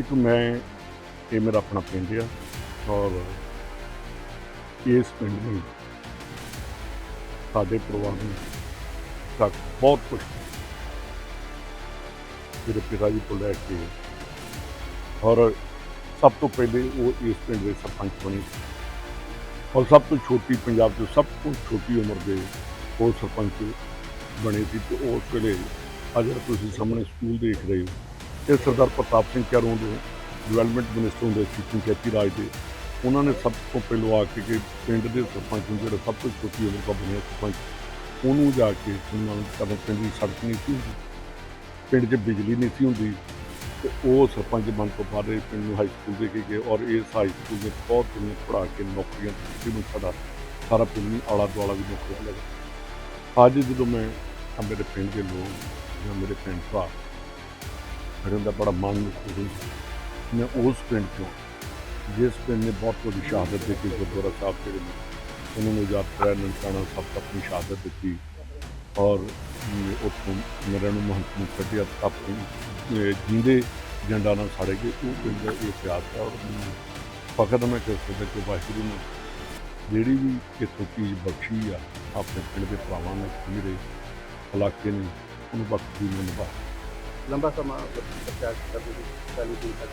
ਇੱਕ ਮੈਂ ਇਹ ਮੇਰਾ ਆਪਣਾ ਪਿੰਡ ਆ ਔਰ ਇਸ ਪਿੰਡ ਨੂੰ ਸਾਡੇ ਪਰਿਵਾਰ ਨੂੰ ਤੱਕ ਬਹੁਤ ਕੁਝ ਮੇਰੇ ਪਿਤਾ ਜੀ ਤੋਂ ਲੈ ਕੇ ਔਰ ਸਭ ਤੋਂ ਪਹਿਲੇ ਉਹ ਇਸ ਪਿੰਡ ਦੇ ਸਰਪੰਚ ਬਣੇ ਔਰ ਸਭ ਤੋਂ ਛੋਟੀ ਪੰਜਾਬ ਦੇ ਸਭ ਤੋਂ ਛੋਟੀ ਉਮਰ ਦੇ ਉਹ ਸਰਪੰਚ ਬਣੇ ਸੀ ਤੇ ਉਸ ਵੇਲੇ ਅੱਜ ਤੁਸੀਂ ਸਾਹਮਣੇ ਸਕੂਲ ਦੇਖ ਰਹੇ ਹੋ ਇਹ ਸਰਦਾਰ ਪ੍ਰਤਾਪ ਸਿੰਘ ਕੈਰੋਂ ਦੇ ਡਿਵੈਲਪਮੈਂਟ ਮਿਨਿਸਟਰ ਹੁੰਦੇ ਸੀ ਪੰਚਾਇਤੀ ਰਾਜ ਦੇ। ਉਹਨਾਂ ਨੇ ਸਭ ਤੋਂ ਪਹਿਲਾਂ ਆ ਕੇ ਕਿ ਪਿੰਡ ਦੇ ਸਰਪੰਚ ਨੂੰ ਜਿਹੜਾ ਸਭ ਤੋਂ ਛੋਟੀ ਉਮਰ ਦਾ ਬਣਿਆ ਸਰਪੰਚ, ਉਹਨੂੰ ਜਾ ਕੇ ਸਨਮਾਨ ਕਰਨ ਪਿੰਡ ਦੀ ਸੜਕ ਨਹੀਂ ਸੀ ਹੁੰਦੀ। ਪਿੰਡ 'ਚ ਬਿਜਲੀ ਨਹੀਂ ਸੀ ਹੁੰਦੀ। ਤੇ ਉਹ ਸਰਪੰਚ ਬਣ ਤੋਂ ਬਾਅਦ ਇਹ ਪਿੰਡ ਨੂੰ ਹਾਈ ਸਕੂਲ ਦੇ ਕੇ ਗਏ ਔਰ ਇਸ ਹਾਈ ਸਕੂਲ ਦੇ ਬਹੁਤ ਦੁਨੀਆ ਪੜਾ ਕੇ ਨੌਕਰੀਆਂ ਦਿੱਤੀ। ਨੂੰ ਸਾਡਾ ਸਾਰਾ ਪਿੰਡ ਨੂੰ ਆਲਾ ਦੁਆਲਾ ਵੀ ਨੌਕਰੀਆਂ ਲੱਗਾ। ਅੱਜ ਜਦੋਂ ਮੈਂ ਮੇਰੇ ਪਿੰਡ ਦੇ ਲੋਕ ਜਾਂ ਮੇਰੇ ਭੈਣ ਭਰਾ ਮੇਰੇ ਦਾ ਬੜਾ ਮਨ ਮਹਿਸੂਸ ਮੈਂ ਉਸ ਪਿੰਡ ਤੋਂ ਜਿਸ ਪਿੰਡ ਨੇ ਬਹੁਤ ਵੱਡੀ ਸ਼ਹਾਦਤ ਦਿੱਤੀ, ਗੁਰਦੁਆਰਾ ਸਾਹਿਬ ਜਿਹੜੇ ਨੇ ਉਹਨਾਂ ਨੂੰ ਯਾਦ ਨਨਕਾਣਾ ਸਭ ਤੋਂ ਆਪਣੀ ਸ਼ਹਾਦਤ ਦਿੱਤੀ। ਔਰ ਉੱਥੋਂ ਮੇਰੇ ਨੂੰ ਮਹੰਤ ਨੂੰ ਕੱਢਿਆ ਆਪਣੀ ਜਿੰਦੇ ਜੰਡਾ ਨਾਲ ਸਾੜੇ ਗਏ। ਉਹ ਪਿੰਡ ਦਾ ਇਤਿਹਾਸ ਹੈ ਔਰ ਮੈਨੂੰ ਫਕਰ ਮੈਂ ਕਿ ਸਕਦਾ ਕਿ ਵਾਹਿਗੁਰੂ ਨੇ ਜਿਹੜੀ ਵੀ ਇੱਥੋਂ ਚੀਜ਼ ਬਖਸ਼ੀ ਆ, ਆਪਣੇ ਪਿੰਡ ਦੇ ਭਰਾਵਾਂ ਨੇ ਮੇਰੇ ਇਲਾਕੇ ਨੇ, ਉਹਨੂੰ ਬਖਸ਼ੀ ਨੂੰ ਨਿਭਾ ਲੰਬਾ ਸਮਾਂ ਪ੍ਰਚਾਰ ਕਰਦੇ ਸੀ, ਚਾਲੂ ਦਿਨ ਤੱਕ।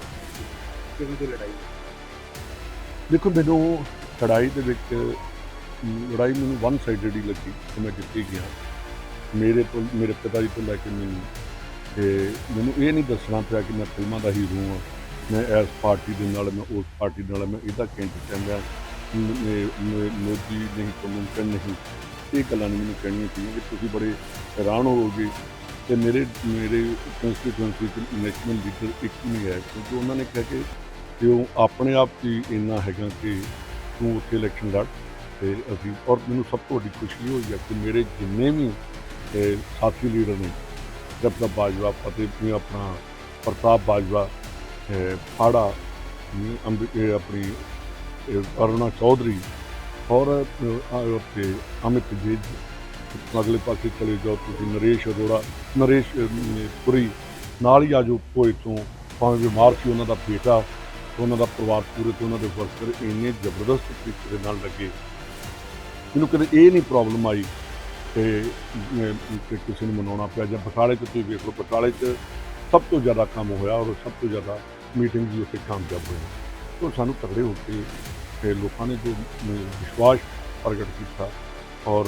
ਕਿਵੇਂ ਦੀ ਲੜਾਈ? ਦੇਖੋ, ਮੈਨੂੰ ਲੜਾਈ ਦੇ ਵਿੱਚ, ਲੜਾਈ ਮੈਨੂੰ ਵਨ ਸਾਈਡਡ ਹੀ ਲੱਗੀ ਕਿ ਮੈਂ ਜਿੱਤੀ ਗਿਆ। ਮੇਰੇ ਤੋਂ, ਮੇਰੇ ਪਿਤਾ ਜੀ ਤੋਂ ਲੈ ਕੇ ਮੈਨੂੰ, ਤੇ ਮੈਨੂੰ ਇਹ ਨਹੀਂ ਦੱਸਣਾ ਪਿਆ ਕਿ ਮੈਂ ਫਿਲਮਾਂ ਦਾ ਹੀਰੋ ਹਾਂ। ਮੈਂ ਇਸ ਪਾਰਟੀ ਦੇ ਨਾਲ, ਮੈਂ ਉਸ ਪਾਰਟੀ ਨਾਲ, ਮੈਂ ਇਹਦਾ ਕੈਂਡੀਡੇਟ ਹਾਂ ਮੋਦੀ ਨਹੀਂ ਤਾਂ ਨਹੀਂ। ਇਹ ਗੱਲਾਂ ਨਹੀਂ ਮੈਨੂੰ ਕਹਿਣੀਆਂ ਚਾਹੀਦੀਆਂ ਕਿ ਤੁਸੀਂ ਬੜੇ ਹੈਰਾਨ ਹੋਵੋਗੇ। ਤੇ ਮੇਰੇ ਮੇਰੇ ਕੰਸਟੀਟਿਊਂਸੀ ਚ ਨੈਸ਼ਨਲ ਲੀਡਰ ਇੱਕ ਨਹੀਂ ਹੈ ਕਿਉਂਕਿ ਉਹਨਾਂ ਨੇ ਕਿਹਾ ਕਿ ਤੇ ਉਹ ਆਪਣੇ ਆਪ 'ਚ ਹੀ ਇੰਨਾ ਹੈਗਾ ਕਿ ਤੂੰ ਉੱਥੇ ਇਲੈਕਸ਼ਨ ਲੜ ਤੇ ਅਸੀਂ ਔਰ ਮੈਨੂੰ ਸਭ ਤੋਂ ਵੱਡੀ ਖੁਸ਼ੀ ਹੋਈ ਹੈ ਕਿ ਮੇਰੇ ਜਿੰਨੇ ਵੀ ਸਾਥੀ ਲੀਡਰ ਨੇ ਜਪਨਾ ਬਾਜਵਾ ਫਤਿਹ ਸਿੰਘ ਆਪਣਾ ਪ੍ਰਤਾਪ ਬਾਜਵਾ ਇਹ, ਫਾੜਾ ਅੰਬ ਆਪਣੀ ਅਰੁਣਾ ਚੌਧਰੀ ਔਰ ਅਮਿਤ ਜੇਜ ਅਗਲੇ ਪਾਸੇ ਚਲੇ ਜਾਓ ਤੁਸੀਂ ਨਰੇਸ਼ ਅਰੋੜਾ ਨਰੇਸ਼ ਅਹ, ਪੁਰੀ ਨਾਲ ਹੀ ਆਜੋ ਕੋਈ ਤੋਂ। ਭਾਵੇਂ ਬਿਮਾਰ ਸੀ ਉਹਨਾਂ ਦਾ ਬੇਟਾ ਉਹਨਾਂ ਦਾ ਪਰਿਵਾਰ ਪੂਰੇ ਤੇ ਉਹਨਾਂ ਦੇ ਵਰਕਰ ਇੰਨੇ ਜ਼ਬਰਦਸਤ ਤਰੀਕੇ ਦੇ ਨਾਲ ਲੱਗੇ। ਮੈਨੂੰ ਕਦੇ ਇਹ ਨਹੀਂ ਪ੍ਰੋਬਲਮ ਆਈ ਤੇ ਕਿਸੇ ਨੂੰ ਮਨਾਉਣਾ ਪਿਆ ਜਾਂ ਬਟਾਲੇ 'ਚ ਤੁਸੀਂ ਵੇਖ ਲਓ ਬਟਾਲੇ 'ਚ ਸਭ ਤੋਂ ਜ਼ਿਆਦਾ ਕੰਮ ਹੋਇਆ ਔਰ ਸਭ ਤੋਂ ਜ਼ਿਆਦਾ ਮੀਟਿੰਗ ਵੀ ਉੱਥੇ ਕਾਮਯਾਬ ਹੋਈ। ਤੋਂ ਸਾਨੂੰ ਤਗੜੇ ਹੋ ਕੇ ਤੇ ਲੋਕਾਂ ਨੇ ਜੋ ਵਿਸ਼ਵਾਸ ਪ੍ਰਗਟ ਕੀਤਾ ਔਰ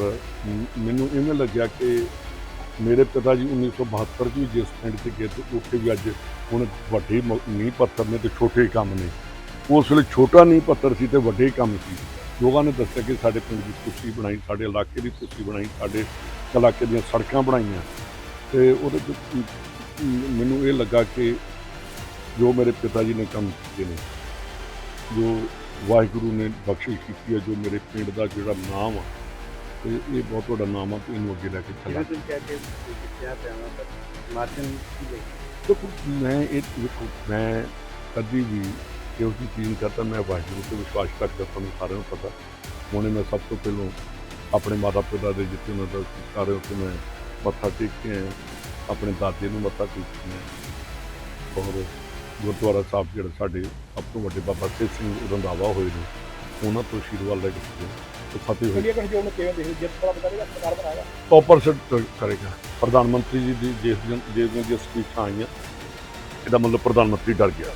ਮੈਨੂੰ ਇਵੇਂ ਲੱਗਿਆ ਕਿ ਮੇਰੇ ਪਿਤਾ ਜੀ 1972 ਚ ਵੀ ਜਿਸ ਪਿੰਡ 'ਤੇ ਗਏ ਤੇ ਉੱਥੇ ਵੀ ਅੱਜ ਹੁਣ ਵੱਡੇ ਨੀਂਹ ਪੱਥਰ ਨੇ ਤੇ ਛੋਟੇ ਕੰਮ ਨੇ। ਉਸ ਵੇਲੇ ਛੋਟਾ ਨੀਂਹ ਪੱਥਰ ਸੀ ਤੇ ਵੱਡੇ ਕੰਮ ਸੀ। ਲੋਕਾਂ ਨੇ ਦੱਸਿਆ ਕਿ ਸਾਡੇ ਪਿੰਡ ਦੀ ਕੁਸ਼ਤੀ ਬਣਾਈ, ਸਾਡੇ ਇਲਾਕੇ ਦੀ ਕੁਸ਼ਤੀ ਬਣਾਈ, ਸਾਡੇ ਇਲਾਕੇ ਦੀਆਂ ਸੜਕਾਂ ਬਣਾਈਆਂ। ਤੇ ਉਹਦੇ ਚ ਮੈਨੂੰ ਇਹ ਲੱਗਾ ਕਿ ਜੋ ਮੇਰੇ ਪਿਤਾ ਜੀ ਨੇ ਕੰਮ ਕੀਤੇ ਨੇ, ਜੋ ਵਾਹਿਗੁਰੂ ਨੇ ਬਖਸ਼ਿਸ਼ ਕੀਤੀ ਹੈ, ਜੋ ਮੇਰੇ ਪਿੰਡ ਦਾ ਜਿਹੜਾ ਨਾਮ ਆ ਤੇ ਇਹ ਬਹੁਤ ਵੱਡਾ ਨਾਮ ਆ ਤੇ ਇਹਨੂੰ ਅੱਗੇ ਲੈ ਕੇ ਚੱਲਾਂ। ਤੁਸੀਂ ਕਹਿ ਕੇ ਕਿਹਾ ਪਿਆ ਨਾ ਪਰ ਮਾਰਜਨ ਦੇਖੋ ਮੈਂ ਇਹ ਦੇਖੋ ਮੈਂ ਕਦੀ ਵੀ ਇਹੋ ਜਿਹੀ ਚੀਜ਼ ਕਰਦਾ ਮੈਂ ਵਾਹਿਗੁਰੂ ਤੇ ਵਿਸ਼ਵਾਸ ਰੱਖਦਾ ਤੁਹਾਨੂੰ ਸਾਰਿਆਂ ਨੂੰ ਪਤਾ। ਹੁਣੇ ਮੈਂ ਸਭ ਤੋਂ ਪਹਿਲਾਂ ਆਪਣੇ ਮਾਤਾ ਪਿਤਾ ਦੇ ਜਿੱਥੇ ਉਹਨਾਂ ਦਾ ਹੈ ਉੱਥੇ ਮੈਂ ਮੱਥਾ ਟੇਕ ਕੇ ਆਪਣੇ ਦਾਦੇ ਨੂੰ ਮੱਥਾ ਟੇਕ ਕੇ ਔਰ ਗੁਰਦੁਆਰਾ ਸਾਹਿਬ ਜਿਹੜਾ ਸਾਡੇ ਸਭ ਤੋਂ ਵੱਡੇ ਬਾਬਾ ਸਿੰਘ ਰੰਧਾਵਾ ਹੋਏ ਨੇ ਉਹਨਾਂ ਤੋਂ ਆਸ਼ੀਰਵਾਦ ਲੈ ਕੇ ਫਤਿਹ ਹੋਈ। ਇੰਡੀਆ ਗਠਜੋੜ ਨੂੰ ਕਿਵੇਂ ਦੇਖਦੇ ਜਿੱਤ ਪਤਾ ਕਰੇਗਾ ਸਰਕਾਰ ਬਣਾਏਗਾ। ਟੌਪਰ ਕਰੇਗਾ। ਪ੍ਰਧਾਨ ਮੰਤਰੀ ਜੀ ਦੀ ਜਿਸ ਦਿਨ ਜਿਸ ਦਿਨ ਦੀ ਸਪੀਚਾਂ ਆਈਆਂ ਇਹਦਾ ਮਤਲਬ ਪ੍ਰਧਾਨ ਮੰਤਰੀ ਡਰ ਗਿਆ।